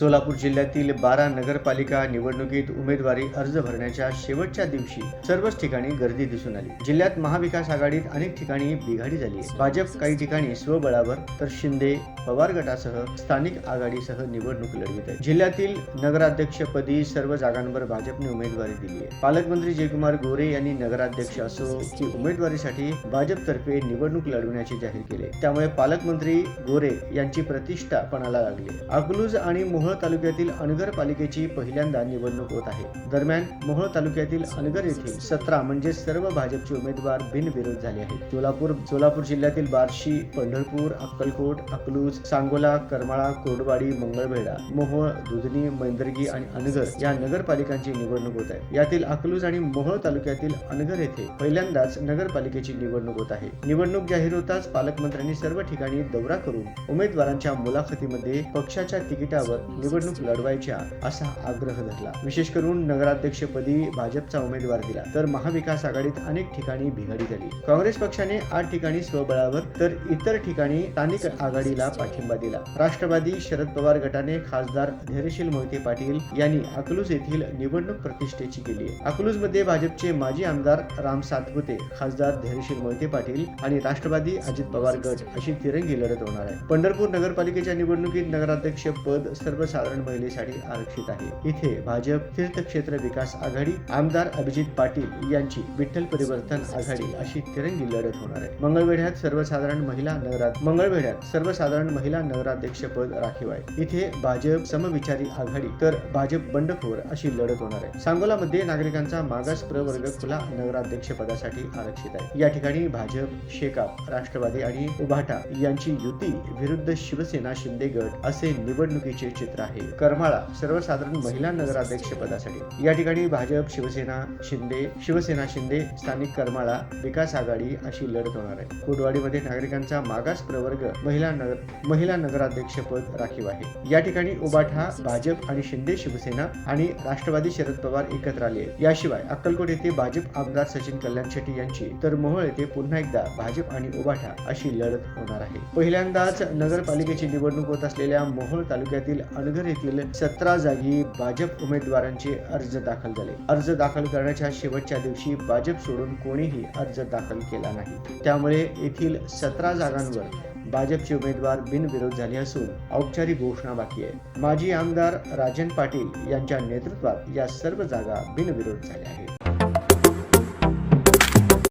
सोलापूर जिल्ह्यातील बारा नगरपालिका निवडणुकीत उमेदवारी अर्ज भरण्याच्या शेवटच्या दिवशी सर्वच ठिकाणी गर्दी दिसून आली. जिल्ह्यात महाविकास आघाडीत अनेक ठिकाणी बिघाडी झाली भाजप काही ठिकाणी स्वबळावर तर शिंदे पवार गटासह स्थानिक आघाडीसह निवडणूक लढवित आहे जिल्ह्यातील नगराध्यक्षपदी सर्व जागांवर भाजपने उमेदवारी दिली आहे. पालकमंत्री जयकुमार गोरे यांनी नगराध्यक्ष असो की उमेदवारीसाठी भाजपतर्फे निवडणूक लढवण्याचे जाहीर केले. त्यामुळे पालकमंत्री गोरे यांची प्रतिष्ठा पणाला लागली अकलूज आणि मोहोळ तालुक्यातील अनगर पालिकेची पहिल्यांदा निवडणूक होत आहे. दरम्यान मोहोळ तालुक्यातील अनगर येथील सतरा म्हणजे सर्व भाजपचे उमेदवार बिनविरोध झाले आहेत. सोलापूर सोलापूर जिल्ह्यातील बार्शी पंढरपूर अक्कलकोट अकलूज सांगोला करमाळा कोरडवाडी मंगळवेढा मोहोळ दुधनी मैंदर्गी आणि अनगर या नगरपालिकांची निवडणूक होत आहे. यातील अकलूज आणि मोहोळ तालुक्यातील अनगर येथे पहिल्यांदाच नगरपालिकेची निवडणूक होत आहे. निवडणूक जाहीर होताच पालकमंत्र्यांनी सर्व ठिकाणी दौरा करून उमेदवारांच्या मुलाखतीमध्ये पक्षाच्या तिकिटावर निवडणूक लढवायच्या असा आग्रह धरला. विशेष करून नगराध्यक्षपदी भाजपचा उमेदवार दिला तर महाविकास आघाडीत अनेक ठिकाणी बिघाडी झाली. काँग्रेस पक्षाने आठ ठिकाणी स्वबळावर तर इतर ठिकाणी स्थानिक आघाडीला पाठिंबा दिला राष्ट्रवादी शरद पवार गटाने खासदार धैर्यशील मोहिते पाटील यांनी अकलूज येथील निवडणूक प्रतिष्ठेची केली आहे. अकलूजमध्ये भाजपचे माजी आमदार राम सातपुते खासदार धैर्यशील मोहिते पाटील आणि राष्ट्रवादी अजित पवार गट अशी तिरंगी लढत होणार आहे. पंढरपूर नगरपालिकेच्या निवडणुकीत नगराध्यक्ष पद सर्वसाधारण महिलेसाठी आरक्षित आहे. इथे भाजप तीर्थक्षेत्र विकास आघाडी आमदार अभिजित पाटील यांची विठ्ठल परिवर्तन आघाडी अशी तिरंगी लढत होणार आहे. मंगळवेढ्यात सर्वसाधारण महिला नगरात मंगळवेढ्यात सर्वसाधारण महिला नगराध्यक्ष पद राखीव आहे इथे भाजप समविचारी आघाडी तर भाजप बंडखोर अशी लढत होणार आहे. सांगोलामध्ये नागरिकांचा मागास प्रवर्ग खुला नगराध्यक्ष पदासाठी आरक्षित आहे. या ठिकाणी भाजप शेकाप राष्ट्रवादी आणि उभाटा यांची युती विरुद्ध शिवसेना शिंदे गट असे निवडणुकीचे चित्र आहे. करमाळा सर्वसाधारण महिला नगराध्यक्ष पदासाठी या ठिकाणी भाजप शिवसेना शिंदे शिवसेना शिंदे स्थानिक करमाळा विकास आघाडी अशी लढत होणार आहे. कोटवाडीमध्ये नागरिकांचा मागास प्रवर्ग महिला नगर महिला नगराध्यक्षपद राखीव आहे. या ठिकाणी उबाठा भाजप आणि शिंदे शिवसेना आणि राष्ट्रवादी शरद पवार एकत्र आले याशिवाय अक्कलकोट येथे भाजप आमदार सचिन कल्याण शेट्टी यांची तर मोहोळ येथे पुन्हा एकदा भाजप आणि उबाठा अशी लढत होणार आहे. पहिल्यांदाच नगरपालिकेची निवडणूक होत असलेल्या मोहोळ तालुक्यातील अनगर येथील सतरा जागी भाजप उमेदवारांचे अर्ज दाखल झाले. अर्ज दाखल करण्याच्या शेवटच्या दिवशी भाजप सोडून कोणीही अर्ज दाखल केला नाही. त्यामुळे येथील सतरा जागांवर भाजपचे उमेदवार बिनविरोध झाले असून औपचारिक घोषणा बाकी आहे. माजी आमदार राजन पाटील यांच्या नेतृत्वात या सर्व जागा बिनविरोध झाल्या आहेत.